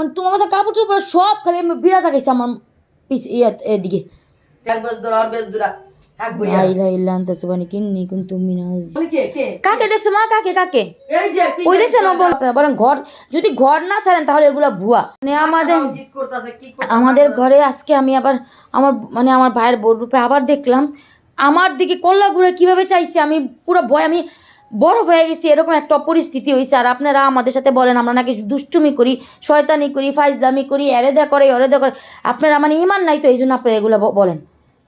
মানে তোমার মাথা কাপড় চোপড় সব খালি আমি বিড়া থাকাইছে আমার পিস ইয়া এদিকে। কে কাকে দেখছ মা কাকে কাকে? ওই দেখছেন বলেন ঘর যদি ঘর না ছাড়েন তাহলে এগুলা ভুয়া। মানে আমাদের আমাদের ঘরে আজকে আমি আবার আমার মানে আমার ভাইয়ের বোর রূপে আবার দেখলাম। আমার দিকে কল্লা ঘুরে কীভাবে চাইছে আমি পুরো ভয় আমি বড় হয়ে গেছি এরকম একটা পরিস্থিতি হয়েছে আর আপনারা আমাদের সাথে বলেন আমরা নাকি দুষ্টুমি করি শয়তানি করি ফাইজলামি করি এরেদা করে অরেদা করে। আপনারা মানে ইমান নাই তো এই জন্য আপনারা এগুলো বলেন।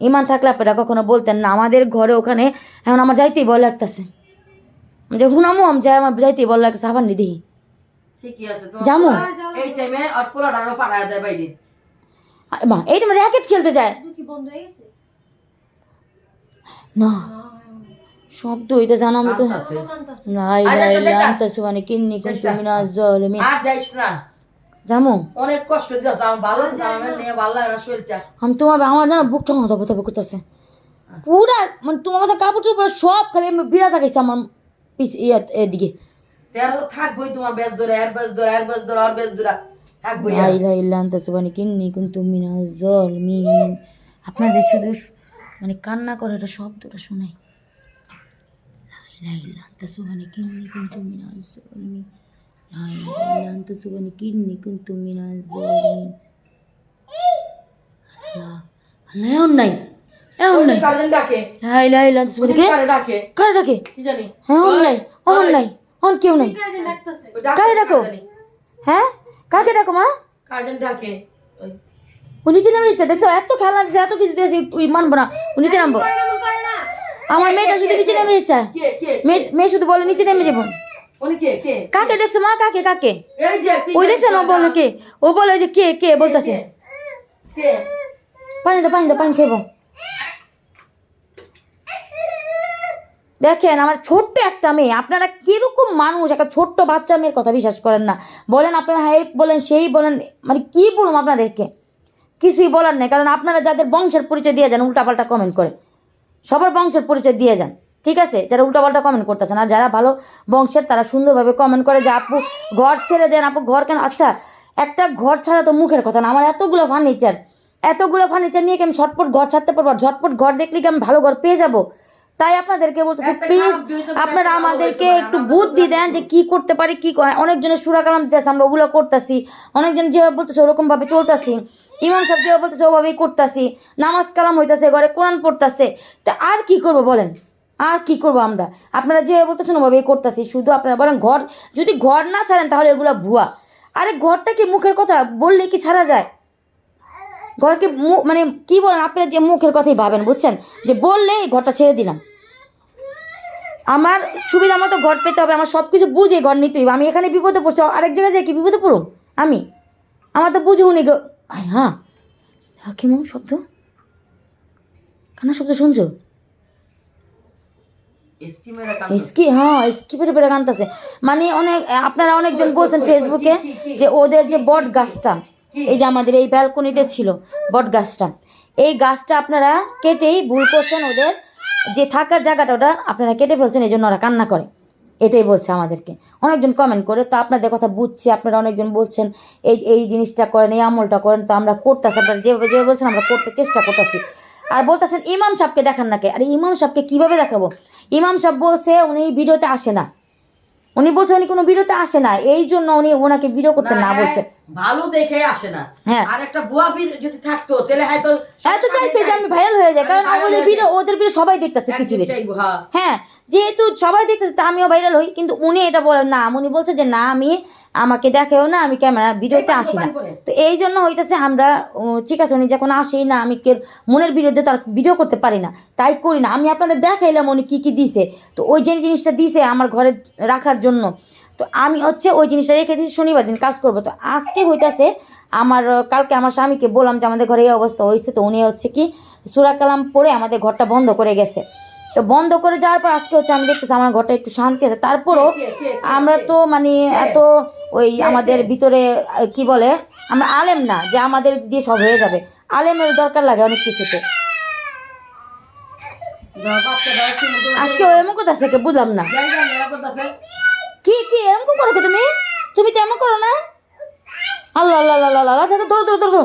ইমান থাকলে আপনারা কখনো বলতেন না। আমাদের ঘরে ওখানে এখন আমার যাইতেই ভয় লাগতেছে। যে হুনামু আমি যাই আমার যাইতেই ভয় লাগতেছে আবার নিদি ঠিকই আছে তোমার জামু এই টাইমে যায় বাইরে। মা এইটা র্যাকেট খেলতে যায়। কি বন্ধ হয়ে গেছে? না। শব্দ হইতে জানো আমি তো। কাঁদতাছে। কান্তাছে লা আয় ইলাহা যাস, ইল্লা যাস। আনতা সুবহানাকা ইন্নী কুনতু যাস। মিনাজ জালিমিন আর যাইস না। জামু? অনেক কষ্ট আমার ভালো নিয়ে ভালো লাগে না শরীরটা। আমি তোমার আমার জানো বুক ঠং হতে হতে করতেছে। পুরা মানে তোমার কাপড় চোপড় সব খালি আমি বিড়া থাকাইছে আমার পিস ইয়া এদিকে। তেরো থাকবই তোমার বেজ ধরে আর বেজ ধরে আর বেজ ধরে আর বেজ ধরা থাকবই লা ইলাহা ইল্লা আনতা সুবহানাকা ইন্নী কুনতু আপনাদের শুধু মানে কান্না করে এটা শব্দটা শোনাই। লা ইলাহা ইল্লা আনতা সুবহানাকা ইন্নী কুনতু মিনাজ জালিমিন লা ইলাহা ইল্লা আনতা সুবহানাকা ইন্নী কুনতু মিনাজ জালিমিন আল্লাহ আল্লাহ এখন নাই এখন নাই কাজেন ডাকে লা ইলাহা ইল্লা আনতা সুবহানাকা কারে ডাকে কারে ডাকে কি জানি হ্যাঁ অন নাই অন নাই অন কেউ নাই ওই কারে ডাকো? হ্যাঁ কাকে ডাকো মা কাজেন ডাকে ওই ও নিচে নামে দিচ্ছে দেখছ এত খেলনা দিচ্ছে এত কিছু দিয়েছে তুই মানবো না ও নিচে নামবো এমন আমার মেয়েটা শুধু নিচে নেমে কে মেয়ে শুধু বলে নিচে নেমে যাব। কাকে দেখছ মা? কাকে কাকে? ওই দেখছেন ও বলে কে? ও বলে যে কে কে বলতেছে। পানি দাও পানি দাও পানি খেবো দেখেন আমার ছোট্ট একটা মেয়ে। আপনারা কীরকম মানুষ? একটা ছোট্ট বাচ্চা মেয়ের কথা বিশ্বাস করেন না। বলেন আপনারা হ্যাঁ বলেন সেই বলেন। মানে কি বলুন আপনাদেরকে? কিছুই বলার নেই। কারণ আপনারা যাদের বংশের পরিচয় দিয়ে যান উল্টাপাল্টা কমেন্ট করে। সবার বংশের পরিচয় দিয়ে যান, ঠিক আছে? যারা উল্টাপাল্টা কমেন্ট করতেছেন আর যারা ভালো বংশের, তারা সুন্দরভাবে কমেন্ট করে যে, আপু, ঘর ছেড়ে দেন, আপু, ঘর কেন? আচ্ছা একটা ঘর ছাড়া তো মুখের কথা না, আমার এতগুলো ফার্নিচার এতগুলো ফার্নিচার নিয়ে কি আমি ঝটপট ঘর ছাড়তে পারব? ঝটপট ঘর দেখলে কি আমি ভালো ঘর পেয়ে যাব? তাই আপনাদেরকে বলতেছি প্লিজ আপনারা আমাদেরকে একটু বুদ্ধি দেন যে কি করতে পারি কি অনেকজনের সুরা কালাম দিতেছে আমরা ওগুলো করতেছি। অনেকজন যেভাবে বলতেছে ওরকমভাবে চলতেছি। ইমাম সাহেব যেভাবে বলতেছে ওভাবেই করতেছি। নামাজ কালাম হইতাছে ঘরে কোরআন পড়তেছে। তা আর কি করব বলেন? আর কি করব আমরা? আপনারা যেভাবে বলতেছেন ওভাবেই করতেছি। শুধু আপনারা বলেন ঘর যদি ঘর না ছাড়েন তাহলে এগুলো ভুয়া। আরে ঘরটা কি মুখের কথা? বললে কি ছাড়া যায়? ঘরকে মানে কি বলেন আপনারা যে মুখের কথাই ভাবেন বুঝছেন? যে বললে এই ঘরটা ছেড়ে দিলাম। আমার সুবিধা মতো ঘর পেতে হবে আমার সব কিছু বুঝে ঘর নিতে হবে আমি এখানে বিপদে পড়ছি আরেক জায়গায় যাই কি বিপদে পড়ো আমি? আমার তো বুঝে উনি গো হ্যাঁ কেমন শব্দ? কান্না শব্দ শুনছো? স্কি হ্যাঁ স্কি পেরে পেরে কানতেছে মানে অনেক আপনারা অনেকজন বলছেন ফেসবুকে যে ওদের যে বট গাছটা এই যে আমাদের এই ব্যালকনিতে ছিল বট গাছটা এই গাছটা আপনারা কেটেই ভুল করছেন ওদের যে থাকার জায়গাটা ওটা আপনারা কেটে ফেলছেন এই জন্য ওরা কান্না করে। এটাই বলছে আমাদেরকে। অনেকজন কমেন্ট করে তো আপনাদের কথা বুঝছি আপনারা অনেকজন বলছেন এই এই জিনিসটা করেন এই আমলটা করেন তো আমরা করতেছি। আপনারা যেভাবে যেভাবে বলছেন আমরা করতে চেষ্টা করতেছি। আর বলতেছেন ইমাম সাহেবকে দেখান নাকি আরে ইমাম সাহেবকে কীভাবে দেখাবো? ইমাম সাহেব বলছে উনি ভিডিওতে আসে না। উনি বলছে উনি কোনো ভিডিওতে আসে না। এই জন্য উনি ওনাকে ভিডিও করতে না বলছে ভালো দেখে আসে না। হ্যাঁ। আর একটা বুয়া বীর যদি থাকতো তাহলে হয়তো এত চাইতো যে আমি ভাইরাল হয়ে যাই কারণ আমি viral ওদের ভিডিও সবাই দেখতেছে পৃথিবীর। হ্যাঁ। হ্যাঁ যেহেতু সবাই দেখতেছে তা আমিও ভাইরাল হই কিন্তু উনি এটা বলেন না উনি বলছে যে না আমি আমাকে দেখেও না আমি ক্যামেরা ভিডিওতে আসি না। তো এই জন্য হইতেছে আমরা ঠিক আছে উনি যখন আসেই না আমি কেউ মনের বিরুদ্ধে তার ভিডিও করতে পারি না। তাই করি না। আমি আপনাদের দেখাইলাম উনি কী কী দিছে। তো ওই যে জিনিসটা দিছে আমার ঘরে রাখার জন্য। তো আমি হচ্ছে ওই জিনিসটা রেখে দিয়েছি শনিবার দিন কাজ করব। তো আজকে হইতাছে আমার কালকে আমার স্বামীকে বললাম যে আমাদের ঘরে এই অবস্থা হয়েছে তো উনি হচ্ছে কি সুরা কালাম পরে আমাদের ঘরটা বন্ধ করে গেছে। তো বন্ধ করে যাওয়ার পর আজকে হচ্ছে আমি দেখতেছি আমার ঘরটা একটু শান্তি আছে। তারপরও আমরা তো মানে এত ওই আমাদের ভিতরে কি বলে আমরা আলেম না যে আমাদের দিয়ে সব হয়ে যাবে। আলেমের দরকার লাগে অনেক কিছুতে। আজকে ও এমন কথা বুঝলাম না। কি কি, এরকম করো তুমি? তুমি তেমন করো না? আল্লাহ আল্লাহ আল্লাহ আল্লাহ আচ্ছা ধরো ধরো ধরো।